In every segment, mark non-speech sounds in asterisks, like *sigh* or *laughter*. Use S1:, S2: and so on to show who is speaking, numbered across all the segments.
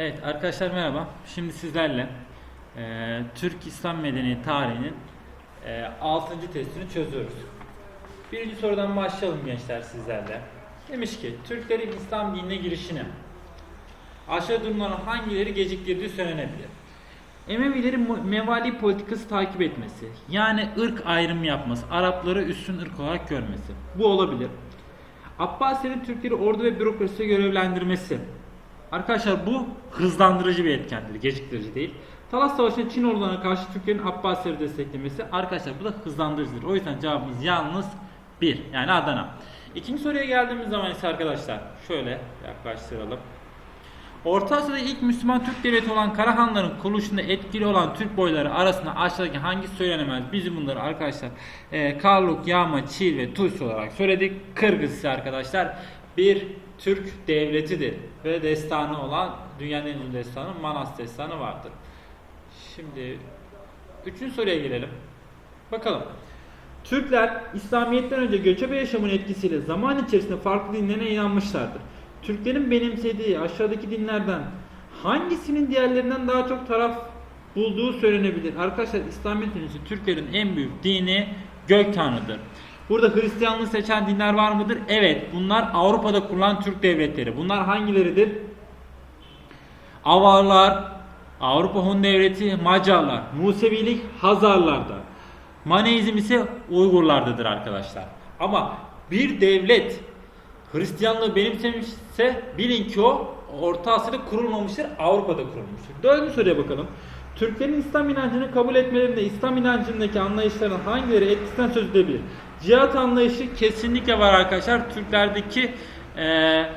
S1: Evet arkadaşlar merhaba. Şimdi sizlerle e, Türk İslam Medeniyeti tarihinin e, 6. testini çözüyoruz. Birinci sorudan başlayalım gençler sizlerle. Demiş ki Türklerin İslam dinine girişini aşağı durumların hangileri geciktirdiği söylenebilir. Emevilerin mevali politikası takip etmesi, yani ırk ayrımı yapması, Arapları üstün ırk olarak görmesi. Bu olabilir. Abbasilerin Türkleri ordu ve bürokrasiye görevlendirmesi. Arkadaşlar bu hızlandırıcı bir etkendir, geciktirici değil. Talas Savaşı'nda Çin ordularına karşı Türklerin Abbasileri desteklemesi. Arkadaşlar bu da hızlandırıcıdır. O yüzden cevabımız yalnız 1. Yani Adana. İkinci soruya geldiğimiz zaman ise arkadaşlar şöyle yaklaştıralım. Orta Asya'da ilk Müslüman Türk devleti olan Karahanların kuruluşunda etkili olan Türk boyları arasında aşağıdaki hangisi söylenemez? Bizim bunları arkadaşlar e, Karluk, Yağma, Çil ve Tunç olarak söyledik. Kırgız arkadaşlar bir Türk devletidir ve destanı olan dünyanın en uzun destanı Manas destanı vardır. Şimdi üçüncü soruya gelelim. Bakalım. Türkler İslamiyet'ten önce göçebe yaşamın etkisiyle zaman içerisinde farklı dinlerine inanmışlardır. Türklerin benimsediği aşağıdaki dinlerden hangisinin diğerlerinden daha çok taraf bulduğu söylenebilir. Arkadaşlar İslamiyet öncesi Türklerin en büyük dini gök tanrıdır. Burada Hristiyanlığı seçen dinler var mıdır? Evet. Bunlar Avrupa'da kurulan Türk devletleri. Bunlar hangileridir? Avarlar, Avrupa Hun Devleti, Macarlar, Musevilik Hazarlarda. Maneizm ise Uygurlardadır arkadaşlar. Ama bir devlet Hristiyanlığı benimsemişse bilin ki o Orta Asya'da kurulmamıştır, Avrupa'da kurulmuştur. Dördüncü soruya bakalım. Türklerin İslam inancını kabul etmelerinde İslam inancındaki anlayışların hangileri etkisinden söz edilebilir? Cihat anlayışı kesinlikle var arkadaşlar. Türklerdeki eee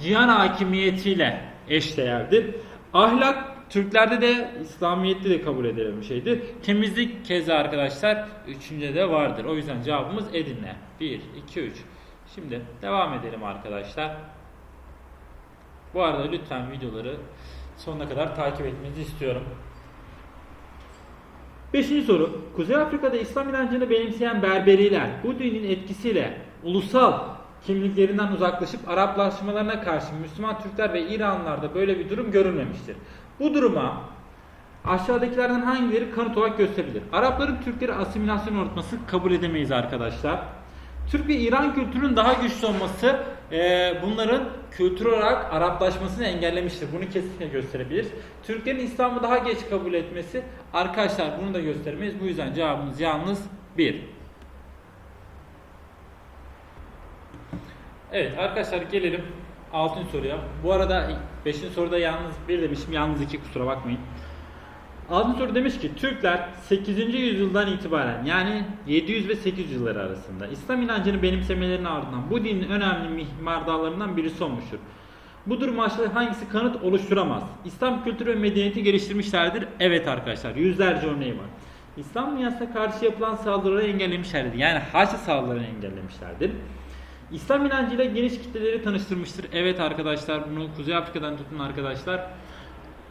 S1: cihan hakimiyetiyle eşdeğerdir. Ahlak Türklerde de İslamiyet'te de kabul edilen bir şeydir. Temizlik keza arkadaşlar üçüncüde de vardır. O yüzden cevabımız Edirne. 1, 2, 3. Şimdi devam edelim arkadaşlar. Bu arada lütfen videoları sonuna kadar takip etmenizi istiyorum. Beşinci soru. Kuzey Afrika'da İslam inancını benimseyen Berberiler bu dinin etkisiyle ulusal kimliklerinden uzaklaşıp Araplaşmalarına karşı Müslüman Türkler ve İranlılarda böyle bir durum görülmemiştir. Bu duruma aşağıdakilerden hangileri kanıt olarak gösterilir? Arapların Türkleri asimilasyon ortması kabul edemeyiz arkadaşlar. Türk ve İran kültürünün daha güçlü olması e, bunların kültür olarak Araplaşmasını engellemiştir. Bunu kesinlikle gösterebilir. Türklerin İslam'ı daha geç kabul etmesi arkadaşlar bunu da göstermeyiz. Bu yüzden cevabımız yalnız 1. Evet arkadaşlar gelelim 6. soruya. Bu arada 5. soruda yalnız 1 demişim. Yalnız 2 kusura bakmayın. 6. soru demiş ki Türkler 8. yüzyıldan itibaren yani 700 ve 800 yılları arasında İslam inancını benimsemelerinin ardından bu dinin önemli mihmardarlarından birisi olmuştur. Bu durum aşağıda hangisi kanıt oluşturamaz? İslam kültürü ve medeniyeti geliştirmişlerdir. Evet arkadaşlar yüzlerce örneği var. İslam dünyasına karşı yapılan saldırıları engellemişlerdir. Yani Haçlı saldırılarını engellemişlerdir. İslam inancıyla geniş kitleleri tanıştırmıştır. Evet arkadaşlar bunu Kuzey Afrika'dan tutun arkadaşlar.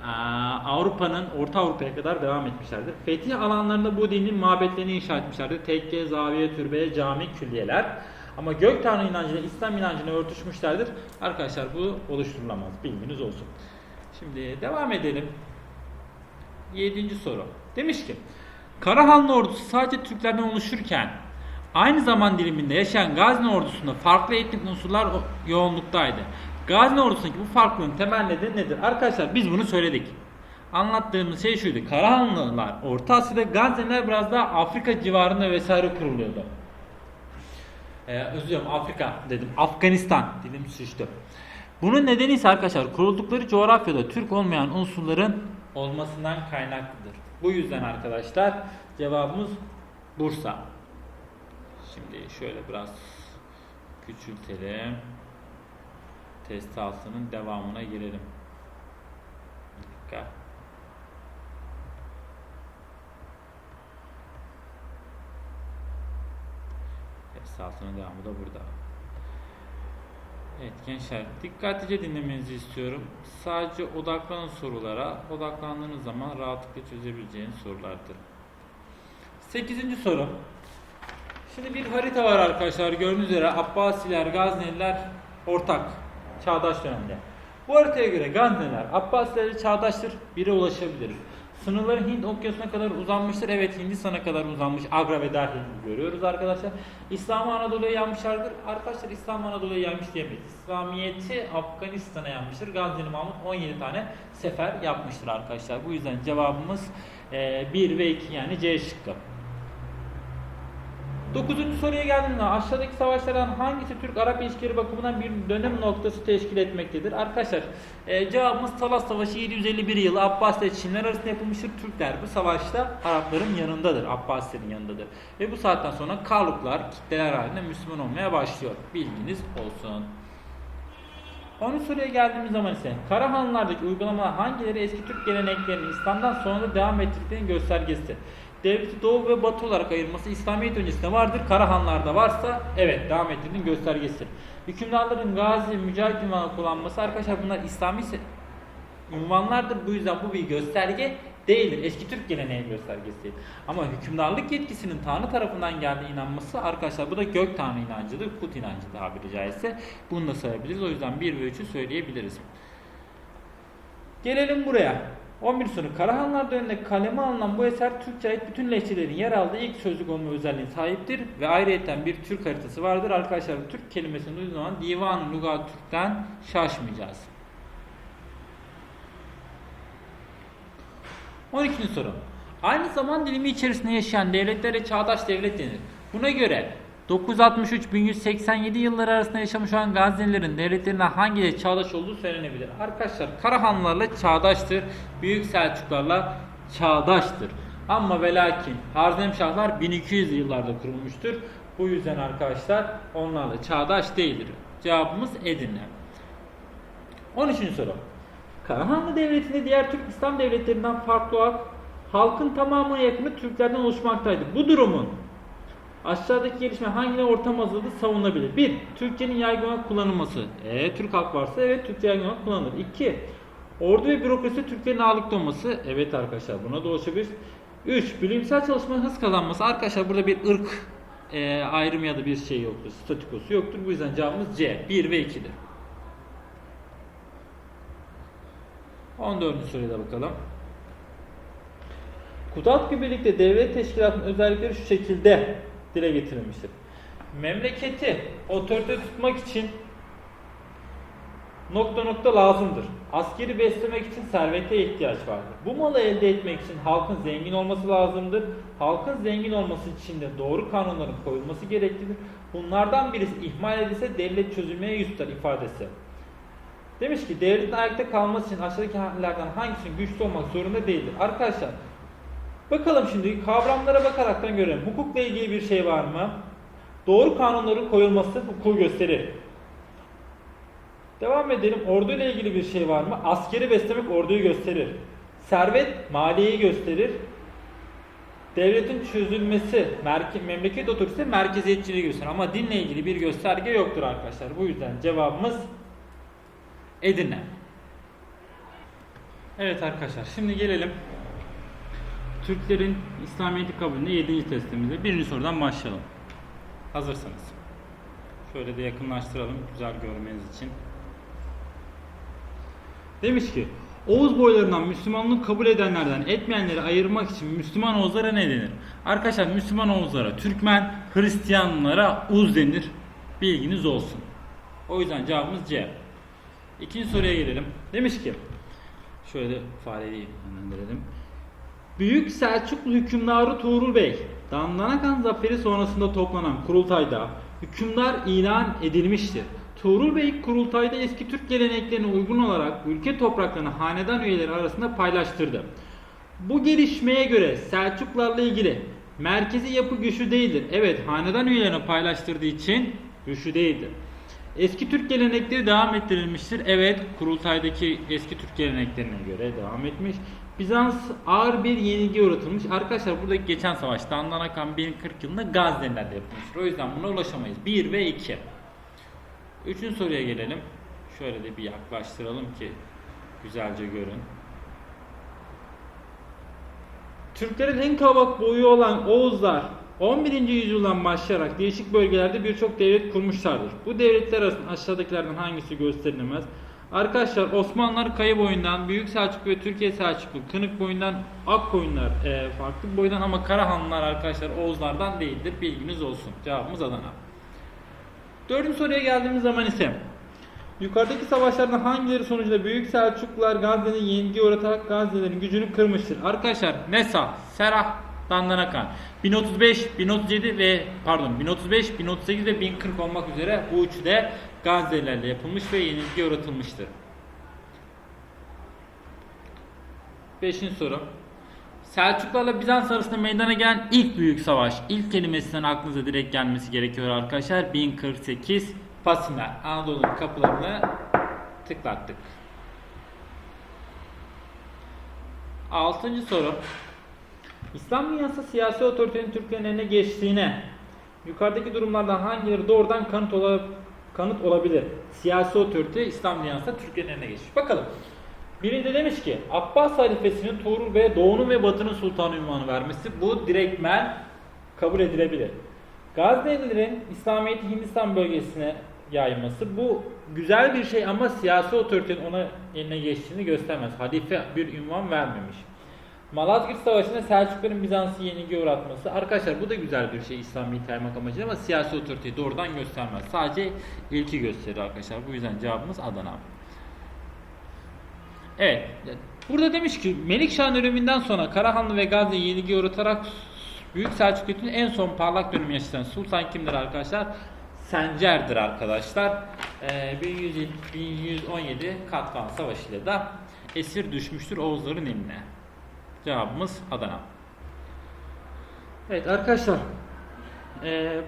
S1: Aa, Avrupa'nın Orta Avrupa'ya kadar devam etmişlerdir. Fetih alanlarında bu dinin mabetlerini inşa etmişlerdir. Tekke, zaviye, türbe, cami, külliyeler. Ama gök tanrı inancıyla İslam inancını örtüşmüşlerdir. Arkadaşlar bu oluşturulamaz. Bilginiz olsun. Şimdi devam edelim. Yedinci soru. Demiş ki Karahanlı ordusu sadece Türklerden oluşurken aynı zaman diliminde yaşayan Gazni ordusunda farklı etnik unsurlar yoğunluktaydı. Gazni ordusundaki bu farklılığın temel nedeni nedir? Arkadaşlar biz bunu söyledik. Anlattığımız şey şuydu. Karahanlılar Orta Asya'da Gazniler biraz daha Afrika civarında vesaire kuruluyordu. Ee, özür dilerim Afrika dedim. Afganistan dilim sıçtı. Bunun nedeni ise arkadaşlar kuruldukları coğrafyada Türk olmayan unsurların olmasından kaynaklıdır. Bu yüzden arkadaşlar cevabımız Bursa. Şimdi şöyle biraz küçültelim. Test altının devamına girelim. Bir dakika. Test altının devamı da burada. Evet gençler dikkatlice dinlemenizi istiyorum. Sadece odaklanın sorulara. Odaklandığınız zaman rahatlıkla çözebileceğiniz sorulardır. 8. soru. Şimdi bir harita var arkadaşlar. Gördüğünüz üzere Abbasiler, Gazneliler ortak. Çağdaş dönemde. Bu haritaya göre Gazneliler Abbasilerle çağdaştır, bire ulaşabilir. Sınırları Hint okyanusuna kadar uzanmıştır. Evet Hindistan'a kadar uzanmış. Agra ve dahil görüyoruz arkadaşlar. İslam'ı Anadolu'ya yanmışlardır. Arkadaşlar İslam Anadolu'ya yanmış diyemeyiz. İslamiyet'i Afganistan'a yanmıştır. Gazneli Mahmut 17 tane sefer yapmıştır arkadaşlar. Bu yüzden cevabımız 1 ve 2 yani C şıkkı. Dokuzuncu soruya geldiğimde aşağıdaki savaşlardan hangisi Türk-Arap ilişkileri bakımından bir dönem noktası teşkil etmektedir? Arkadaşlar e, cevabımız Talas Savaşı 751 yılı Abbas Çinler arasında yapılmıştır. Türkler bu savaşta Arapların yanındadır, Abbasilerin yanındadır. Ve bu saatten sonra Karluklar kitleler halinde Müslüman olmaya başlıyor. Bilginiz olsun. 10. soruya geldiğimiz zaman ise Karahanlılardaki uygulamalar hangileri eski Türk geleneklerinin İslam'dan sonra devam ettiklerinin göstergesi? Devleti doğu ve batı olarak ayırması İslamiyet öncesinde vardır. Karahanlarda varsa evet devam ettiğinin göstergesidir. Hükümdarların gazi, mücahit ünvanı kullanması arkadaşlar bunlar İslami ünvanlardır. Bu yüzden bu bir gösterge değildir. Eski Türk geleneği göstergesi. Ama hükümdarlık yetkisinin Tanrı tarafından geldiği inanması arkadaşlar bu da gök Tanrı inancıdır. Kut inancı tabiri caizse. Bunu da sayabiliriz. O yüzden 1 ve 3'ü söyleyebiliriz. Gelelim buraya. 11 soru. Karahanlar döneminde kaleme alınan bu eser Türkçe ait bütün lehçelerin yer aldığı ilk sözlük olma özelliğine sahiptir ve ayrıyeten bir Türk haritası vardır. Arkadaşlar Türk kelimesini duyduğunuz zaman Divan-ı Lugat Türk'ten şaşmayacağız. 12. soru. Aynı zaman dilimi içerisinde yaşayan devletlere çağdaş devlet denir. Buna göre 963-1187 yılları arasında yaşamış olan Gaznelilerin devletlerine hangileri çağdaş olduğu söylenebilir. Arkadaşlar Karahanlılarla çağdaştır. Büyük Selçuklarla çağdaştır. Ama ve lakin Harzemşahlar 1200 yıllarda kurulmuştur. Bu yüzden arkadaşlar onlarla çağdaş değildir. Cevabımız Edirne. 13. soru. Karahanlı Devleti'nde diğer Türk İslam devletlerinden farklı olarak halkın tamamına yakını Türklerden oluşmaktaydı. Bu durumun aşağıdaki gelişme hangileri ortam hazırlığı savunulabilir? 1. Türkçenin yaygın olarak kullanılması. E, Türk halk varsa evet Türkçe yaygın olarak kullanılır. 2. Ordu ve bürokrasi Türklerin ağırlıkta olması. Evet arkadaşlar buna da ulaşabiliriz. 3. Bilimsel çalışmanın hız kazanması. Arkadaşlar burada bir ırk e, ayrımı ya da bir şey yoktur. Statikosu yoktur. Bu yüzden cevabımız C. 1 ve 2'dir. 14. soruya da bakalım. Kudalt'la birlikte devlet teşkilatının özellikleri şu şekilde dile getirilmiştir. Memleketi otorite tutmak için nokta nokta lazımdır. Askeri beslemek için servete ihtiyaç vardır. Bu malı elde etmek için halkın zengin olması lazımdır. Halkın zengin olması için de doğru kanunların koyulması gereklidir. Bunlardan birisi ihmal edilse devlet çözülmeye yüz tutar ifadesi. Demiş ki devletin ayakta kalması için aşağıdaki hallerden hangisinin güçlü olmak zorunda değildir. Arkadaşlar bakalım şimdi kavramlara bakaraktan görelim. Hukukla ilgili bir şey var mı? Doğru kanunların koyulması hukuku gösterir. Devam edelim. Ordu ile ilgili bir şey var mı? Askeri beslemek orduyu gösterir. Servet maliyeyi gösterir. Devletin çözülmesi, memleket otorite merkeziyetçiliği gösterir. Ama dinle ilgili bir gösterge yoktur arkadaşlar. Bu yüzden cevabımız Edirne. Evet arkadaşlar şimdi gelelim Türklerin İslamiyet'i kabulünde 7. testimize. Birinci sorudan başlayalım. Hazırsanız. Şöyle de yakınlaştıralım güzel görmeniz için. Demiş ki Oğuz boylarından Müslümanlığı kabul edenlerden etmeyenleri ayırmak için Müslüman Oğuzlara ne denir? Arkadaşlar Müslüman Oğuzlara Türkmen, Hristiyanlara Uz denir. Bilginiz olsun. O yüzden cevabımız C. İkinci soruya gelelim. Demiş ki şöyle hemen verelim. Büyük Selçuklu hükümdarı Tuğrul Bey, Dandanakan zaferi sonrasında toplanan kurultayda hükümdar ilan edilmiştir. Tuğrul Bey kurultayda eski Türk geleneklerine uygun olarak ülke topraklarını hanedan üyeleri arasında paylaştırdı. Bu gelişmeye göre Selçuklarla ilgili merkezi yapı güçlü değildir. Evet hanedan üyelerine paylaştırdığı için güçlü değildir. Eski Türk gelenekleri devam ettirilmiştir. Evet, kurultaydaki eski Türk geleneklerine göre devam etmiş. Bizans ağır bir yenilgi uğratılmış. Arkadaşlar buradaki geçen savaşta Andanakan 1040 yılında Gazneliler'de yapılmıştır. O yüzden buna ulaşamayız. 1 ve 2. Üçüncü soruya gelelim. Şöyle de bir yaklaştıralım ki güzelce görün. Türklerin en kalabalık boyu olan Oğuzlar 11. yüzyıldan başlayarak değişik bölgelerde birçok devlet kurmuşlardır. Bu devletler arasında aşağıdakilerden hangisi gösterilemez? Arkadaşlar Osmanlılar Kayı boyundan, Büyük Selçuk ve Türkiye Selçuklu, Kınık boyundan, Ak boyunlar e, farklı boydan ama Karahanlılar arkadaşlar Oğuzlardan değildir. Bilginiz olsun. Cevabımız Adana. Dördüncü soruya geldiğimiz zaman ise Yukarıdaki savaşlardan hangileri sonucunda Büyük Selçuklular Gazze'nin yenilgi uğratarak Gazze'lerin gücünü kırmıştır? Arkadaşlar Nesa, Serah, Dandanakan 1035, 1037 ve pardon 1035, 1038 ve 1040 olmak üzere bu üçü de Gazze'lerle yapılmış ve yenilgiye uğratılmıştır. Beşinci soru. Selçuklarla Bizans arasında meydana gelen ilk büyük savaş. ilk kelimesinden aklınıza direkt gelmesi gerekiyor arkadaşlar. 1048 Pasinler. Anadolu'nun kapılarını tıklattık. Altıncı soru. İslam dünyası siyasi otoritenin Türklerin eline geçtiğine yukarıdaki durumlardan hangileri doğrudan kanıt, ola, kanıt olabilir? Siyasi otorite İslam dünyasında Türklerin eline geçmiş. Bakalım. Biri de demiş ki Abbas halifesinin Tuğrul ve Doğu'nun ve Batı'nın sultanı ünvanı vermesi bu direktmen kabul edilebilir. Gaznelilerin İslamiyet'i Hindistan bölgesine yayması bu güzel bir şey ama siyasi otoritenin ona eline geçtiğini göstermez. Halife bir ünvan vermemiş. Malazgirt Savaşı'nda Selçukluların Bizans'ı yenilgiye uğratması. Arkadaşlar bu da güzel bir şey İslami'yi termak amacıyla ama siyasi otoriteyi doğrudan göstermez. Sadece ilki gösterir arkadaşlar. Bu yüzden cevabımız Adana. Evet. Burada demiş ki Melikşah'ın ölümünden sonra Karahanlı ve Gazi'yi yenilgiye uğratarak Büyük Selçuklu'nun en son parlak dönemi yaşayan sultan kimdir arkadaşlar? Sencer'dir arkadaşlar. Ee, 1100 1117 Katvan Savaşı ile esir düşmüştür Oğuzların eline. Cevabımız Adana. Evet arkadaşlar. Ee,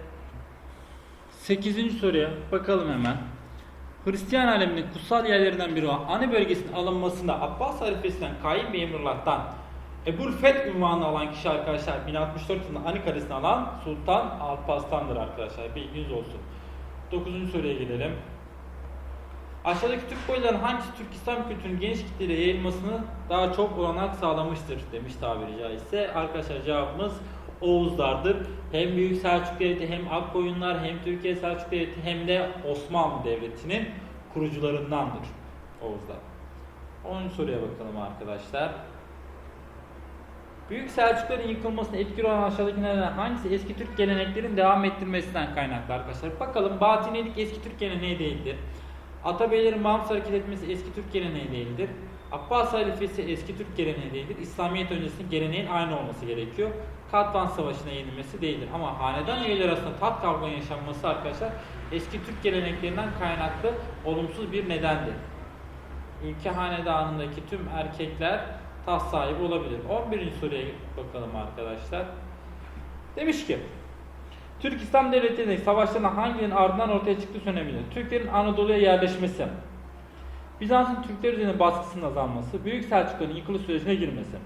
S1: 8. soruya bakalım hemen. Hristiyan aleminin kutsal yerlerinden biri olan Ani bölgesinin alınmasında Abbas halifesinden Kaim bir Emrullah'tan Ebul Feth ünvanı alan kişi arkadaşlar 1064 yılında Ani kalesini alan Sultan Alparslan'dır arkadaşlar. Bilginiz olsun. 9. soruya gelelim. Aşağıdaki Türk boyların hangisi Türk İslam kültürünün geniş kitlelere yayılmasını daha çok olanak sağlamıştır demiş tabiri caizse. Arkadaşlar cevabımız Oğuzlardır. Hem Büyük Selçuk Devleti hem Akkoyunlar hem Türkiye Selçuk Devleti hem de Osmanlı Devleti'nin kurucularındandır Oğuzlar. 10. soruya bakalım arkadaşlar. Büyük Selçukların yıkılmasına etkili olan aşağıdakilerden hangisi eski Türk geleneklerin devam ettirmesinden kaynaklı arkadaşlar? Bakalım Batinilik eski Türk geleneği değildir. Atabeylerin bağımsız hareket etmesi eski Türk geleneği değildir. Abbas halifesi eski Türk geleneği değildir. İslamiyet öncesinde geleneğin aynı olması gerekiyor. Katvan Savaşı'na yenilmesi değildir. Ama hanedan üyeleri arasında tat kavga yaşanması arkadaşlar eski Türk geleneklerinden kaynaklı olumsuz bir nedendir. Ülke hanedanındaki tüm erkekler taht sahibi olabilir. 11. soruya bakalım arkadaşlar. Demiş ki Türk İslam Devletleri'nin savaşlarına hanginin ardından ortaya çıktığı söylenebilir. Türklerin Anadolu'ya yerleşmesi, Bizans'ın Türkler üzerine baskısının azalması, Büyük Selçukluların yıkılış sürecine girmesi.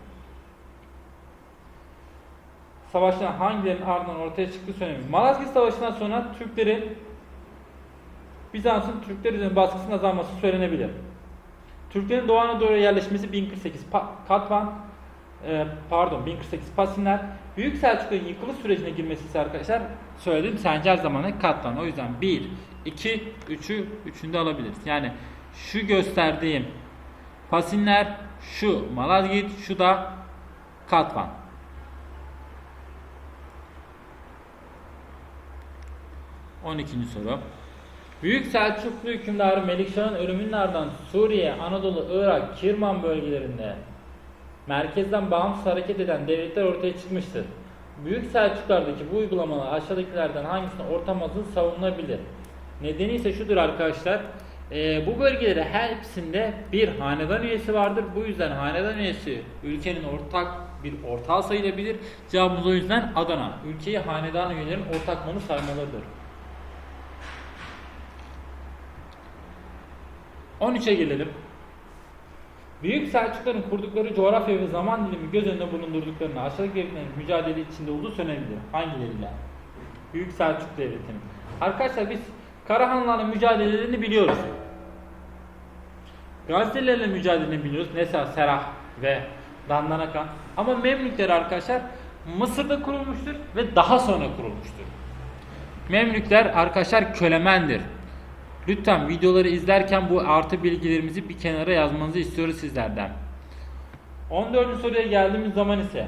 S1: Savaşların hangilerinin ardından ortaya çıktığı söylenebilir. Malazgirt Savaşı'ndan sonra Türklerin Bizans'ın Türkler üzerine baskısının azalması söylenebilir. Türklerin Doğu Anadolu'ya yerleşmesi 1048 Pa- Katvan, e, pardon 1048 Pasinler, Büyük Selçuklu'nun yıkılış sürecine girmesi ise arkadaşlar söylediğim Sencer zamanı Katvan. O yüzden 1, 2, 3'ü 3'ünü de alabiliriz. Yani şu gösterdiğim Pasinler, şu Malazgirt, şu da Katvan. On ikinci soru. Büyük Selçuklu hükümdarı Melikşah'ın ölümünün ardından Suriye, Anadolu, Irak, Kirman bölgelerinde merkezden bağımsız hareket eden devletler ortaya çıkmıştır. Büyük Selçuklardaki bu uygulamalar aşağıdakilerden hangisine ortamazın savunulabilir? Nedeni ise şudur arkadaşlar. Ee, bu bölgelere hepsinde bir hanedan üyesi vardır. Bu yüzden hanedan üyesi ülkenin ortak bir ortağı sayılabilir. Cevabımız o yüzden Adana. Ülkeyi hanedan üyelerin ortak malı saymalıdır. 13'e gelelim. Büyük Selçukların kurdukları coğrafya ve zaman dilimi göz önünde bulundurduklarını aşağıdaki devletlerin mücadele içinde olduğu söylenebilir. Hangileriyle? Büyük Selçuk Devleti'nin. Arkadaşlar biz Karahanlılarla mücadelelerini biliyoruz. Gazze'lerle mücadelelerini biliyoruz. Mesela Serah ve Dandanakan. Ama Memlükler arkadaşlar Mısır'da kurulmuştur ve daha sonra kurulmuştur. Memlükler arkadaşlar kölemendir. Lütfen videoları izlerken bu artı bilgilerimizi bir kenara yazmanızı istiyoruz sizlerden. 14. soruya geldiğimiz zaman ise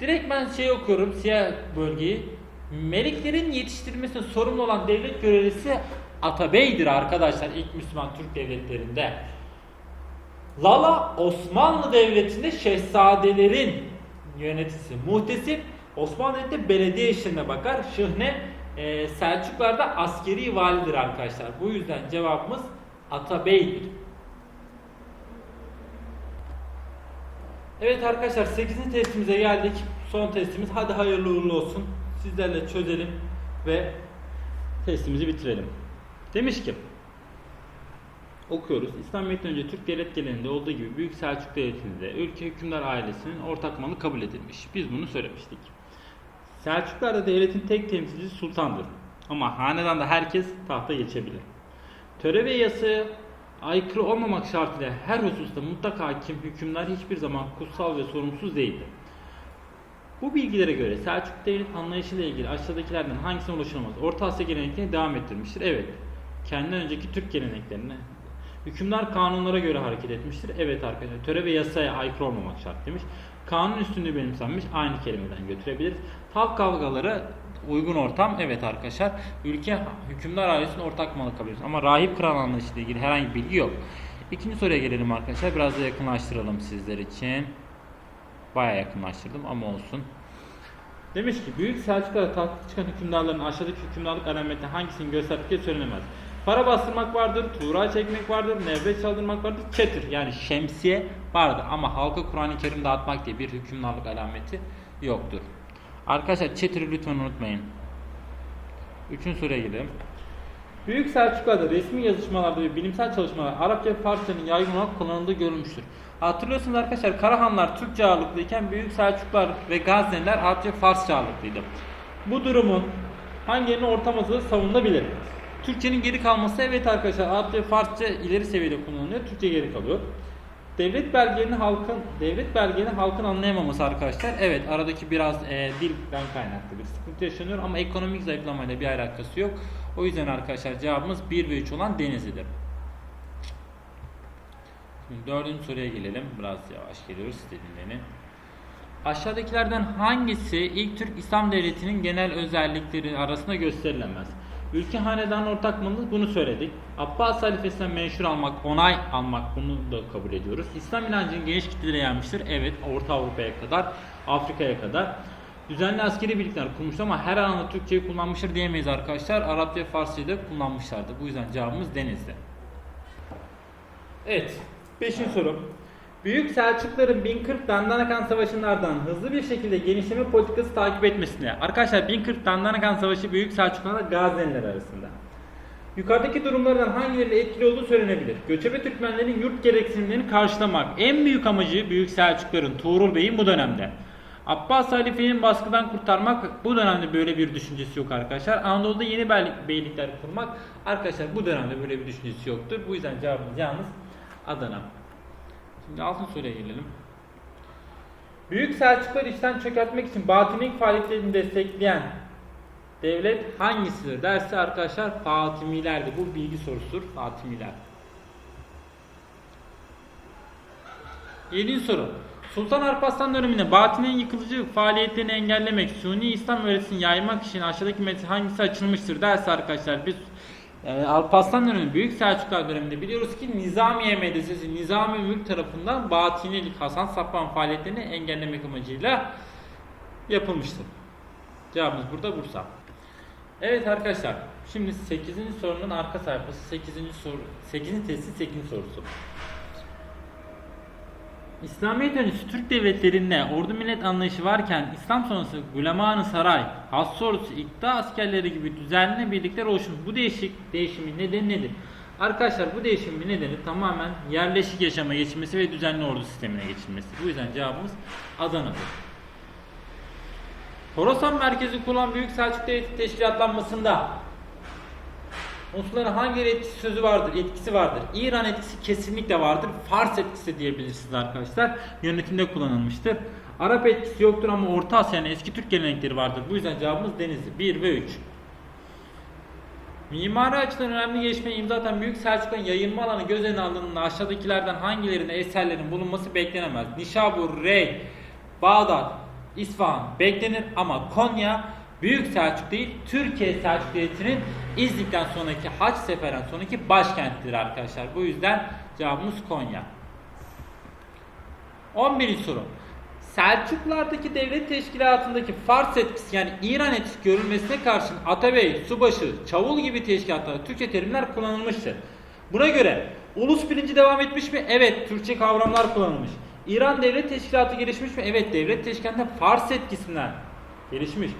S1: direkt ben şey okuyorum siyah bölgeyi. Meliklerin yetiştirilmesine sorumlu olan devlet görevlisi Atabey'dir arkadaşlar ilk Müslüman Türk devletlerinde. Lala Osmanlı Devleti'nde şehzadelerin yöneticisi. Muhtesip Osmanlı Devleti'nde belediye işlerine bakar. Şıhne e, Selçuklar'da askeri validir arkadaşlar. Bu yüzden cevabımız Atabey'dir. Evet arkadaşlar 8. testimize geldik. Son testimiz. Hadi hayırlı uğurlu olsun. Sizlerle çözelim ve testimizi bitirelim. Demiş ki okuyoruz. İslamiyet'ten önce Türk devlet geleneğinde olduğu gibi Büyük Selçuk Devleti'nde ülke hükümdar ailesinin ortak malı kabul edilmiş. Biz bunu söylemiştik. Selçuklar'da devletin tek temsilcisi sultandır. Ama hanedanda herkes tahta geçebilir. Töre ve yasaya aykırı olmamak şartıyla her hususta mutlak hakim hükümler hiçbir zaman kutsal ve sorumsuz değildir. Bu bilgilere göre Selçuk devlet anlayışıyla ilgili aşağıdakilerden hangisine ulaşılamaz? Orta Asya geleneklerini devam ettirmiştir. Evet. Kendinden önceki Türk geleneklerine. Hükümdar kanunlara göre hareket etmiştir. Evet arkadaşlar. Töre ve yasaya aykırı olmamak şart demiş. Kanun üstünlüğü benimsenmiş. Aynı kelimeden götürebiliriz. Halk kavgaları uygun ortam. Evet arkadaşlar. Ülke hükümdar ailesinin ortak malı kabul. Ama rahip kral anlayışıyla ilgili herhangi bir bilgi yok. İkinci soruya gelelim arkadaşlar. Biraz da yakınlaştıralım sizler için. Baya yakınlaştırdım ama olsun. Demiş ki Büyük Selçuklu'da tahta çıkan hükümdarların aşağıdaki hükümdarlık alametinde hangisini gösterdikleri söylenemez. Para bastırmak vardır, tuğra çekmek vardır, nevret çaldırmak vardır, çetir yani şemsiye vardır ama halka Kur'an-ı Kerim dağıtmak diye bir hükümdarlık alameti yoktur. Arkadaşlar çetiri lütfen unutmayın. Üçüncü soruya gidelim. Büyük Selçuklu'da resmi yazışmalarda ve bilimsel çalışmalarda Arapça ve Farsçanın yaygın olarak kullanıldığı görülmüştür. Hatırlıyorsunuz arkadaşlar Karahanlar Türkçe ağırlıklıyken Büyük Selçuklar ve Gazneliler Arapça Farsça ağırlıklıydı. Bu durumun hangilerinin ortaması savunulabilir? Türkçenin geri kalması evet arkadaşlar Arapça Farsça ileri seviyede kullanılıyor. Türkçe geri kalıyor. Devlet belgelerini halkın devlet belgelerini halkın anlayamaması arkadaşlar. Evet aradaki biraz e, dilden kaynaklı bir sıkıntı yaşanıyor ama ekonomik zayıflamayla bir alakası yok. O yüzden arkadaşlar cevabımız 1 ve 3 olan Denizli'dir. Şimdi dördüncü soruya gelelim. Biraz yavaş geliyoruz siz de dinlenin. Aşağıdakilerden hangisi ilk Türk İslam Devleti'nin genel özellikleri arasında gösterilemez? Ülke hanedan ortak malı bunu söyledik. Abbas halifesinden menşur almak, onay almak bunu da kabul ediyoruz. İslam inancının geniş kitlelere yaymıştır. Evet Orta Avrupa'ya kadar, Afrika'ya kadar. Düzenli askeri birlikler kurmuştur ama her alanda Türkçeyi kullanmıştır diyemeyiz arkadaşlar. Arapça ve Farsçayı da kullanmışlardı. Bu yüzden cevabımız Denizli. Evet. Beşinci soru. Büyük Selçukluların 1040 Dandanakan Savaşı'ndan hızlı bir şekilde genişleme politikası takip etmesine. Arkadaşlar 1040 Dandanakan Savaşı Büyük Selçuklularla Gazneliler arasında. Yukarıdaki durumlardan hangilerinin etkili olduğu söylenebilir. Göçebe Türkmenlerin yurt gereksinimlerini karşılamak. En büyük amacı Büyük Selçukluların Tuğrul Bey'in bu dönemde. Abbas Halife'nin baskıdan kurtarmak bu dönemde böyle bir düşüncesi yok arkadaşlar. Anadolu'da yeni beylikler kurmak arkadaşlar bu dönemde böyle bir düşüncesi yoktur. Bu yüzden cevabımız yalnız Adana. Şimdi altın soruya gelelim. Büyük Selçukları içten çökertmek için Batınilik faaliyetlerini destekleyen devlet hangisidir derse arkadaşlar Fatimilerdi. Bu bilgi sorusudur. Fatimiler. Yedinci soru. Sultan Alparslan döneminde Batıni'nin yıkılıcı faaliyetlerini engellemek, Suni İslam öğretisini yaymak için aşağıdaki metin hangisi açılmıştır derse arkadaşlar biz e, Alparslan dönemi Büyük Selçuklar döneminde biliyoruz ki Nizamiye Medresesi Nizami Mülk tarafından Batinilik Hasan Safvan faaliyetlerini engellemek amacıyla yapılmıştır. Cevabımız burada Bursa. Evet arkadaşlar şimdi 8. sorunun arka sayfası 8. soru 8. testi 8. sorusu. İslamiyet öncesi Türk devletlerinde ordu millet anlayışı varken İslam sonrası Güleman-ı Saray, has sorusu ikta askerleri gibi düzenli birlikler oluşmuş. Bu değişik değişimin nedeni nedir? Arkadaşlar bu değişimin nedeni tamamen yerleşik yaşama geçilmesi ve düzenli ordu sistemine geçilmesi. Bu yüzden cevabımız Adana'dır. Horasan merkezi kurulan Büyük Selçuk Devleti teşkilatlanmasında Unsurların hangi etkisi sözü vardır, etkisi vardır. İran etkisi kesinlikle vardır. Fars etkisi diyebilirsiniz arkadaşlar. Yönetimde kullanılmıştır. Arap etkisi yoktur ama Orta Asya'nın eski Türk gelenekleri vardır. Bu yüzden cevabımız Denizli. 1 ve 3. Mimari açıdan önemli gelişmeye imza atan Büyük Selçuklu'nun yayılma alanı göz önüne alındığında aşağıdakilerden hangilerinde eserlerin bulunması beklenemez? Nişabur, Rey, Bağdat, İsfahan beklenir ama Konya Büyük Selçuk değil Türkiye Selçuk Devleti'nin İznik'ten sonraki Haç Seferi'nden sonraki başkentidir arkadaşlar. Bu yüzden cevabımız Konya. 11. soru. Selçuklulardaki devlet teşkilatındaki Fars etkisi yani İran etkisi görülmesine karşın Atabey, Subaşı, Çavul gibi teşkilatlarda Türkçe terimler kullanılmıştır. Buna göre ulus bilinci devam etmiş mi? Evet, Türkçe kavramlar kullanılmış. İran devlet teşkilatı gelişmiş mi? Evet, devlet teşkilatında Fars etkisinden gelişmiş.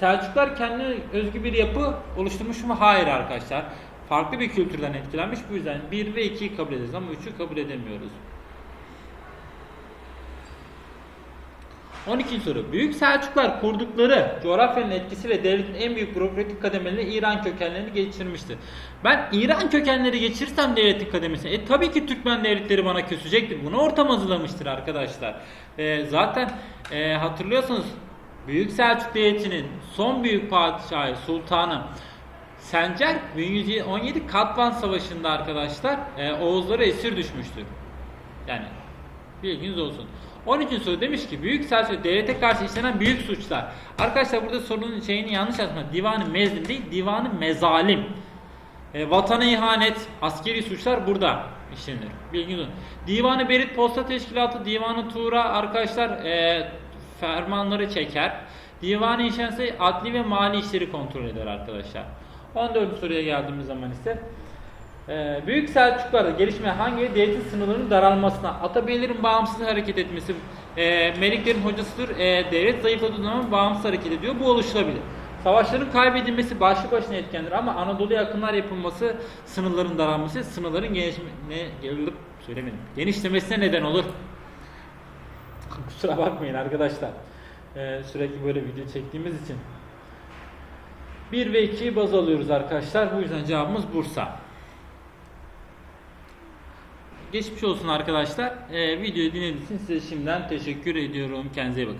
S1: Selçuklar kendine özgü bir yapı oluşturmuş mu? Hayır arkadaşlar. Farklı bir kültürden etkilenmiş. Bu yüzden 1 ve 2'yi kabul ederiz ama 3'ü kabul edemiyoruz. 12. soru. Büyük Selçuklar kurdukları coğrafyanın etkisiyle devletin en büyük bürokratik kademelerini İran kökenlerini geçirmiştir. Ben İran kökenleri geçirsem devletin kademesine, e tabii ki Türkmen devletleri bana küsecektir. Bunu ortam hazırlamıştır arkadaşlar. E, zaten e, hatırlıyorsanız Büyük Selçuk Devleti'nin son büyük padişahı, sultanı Sencer 1117 Katvan Savaşı'nda arkadaşlar e, Oğuzlara esir düşmüştür. Yani bilginiz olsun. 13. soru demiş ki Büyük Selçuk devlete karşı işlenen büyük suçlar. Arkadaşlar burada sorunun şeyini yanlış yazma. Divanı mezlim değil, divanı mezalim. E, vatana ihanet, askeri suçlar burada işlenir. Bilginiz olsun. Divanı Berit Posta Teşkilatı, Divanı Tuğra arkadaşlar e, fermanları çeker. Divanı İşense adli ve mali işleri kontrol eder arkadaşlar. 14. soruya geldiğimiz zaman ise ee, Büyük Selçuklarda gelişme hangi devletin sınırlarının daralmasına, atabeylerin bağımsız hareket etmesi, e, meliklerin hocasıdır, e, devlet zayıfladığı zaman bağımsız hareket ediyor. Bu oluşturabilir. Savaşların kaybedilmesi başlı başına etkendir ama Anadolu'ya akınlar yapılması, sınırların daralması, sınırların genişme, ne, söylemedim, genişlemesine neden olur. *laughs* Kusura bakmayın arkadaşlar. Ee, sürekli böyle video çektiğimiz için. 1 ve 2'yi baz alıyoruz arkadaşlar. Bu yüzden cevabımız Bursa. Geçmiş olsun arkadaşlar. Ee, videoyu dinlediğiniz için size şimdiden teşekkür ediyorum. Kendinize iyi bakın.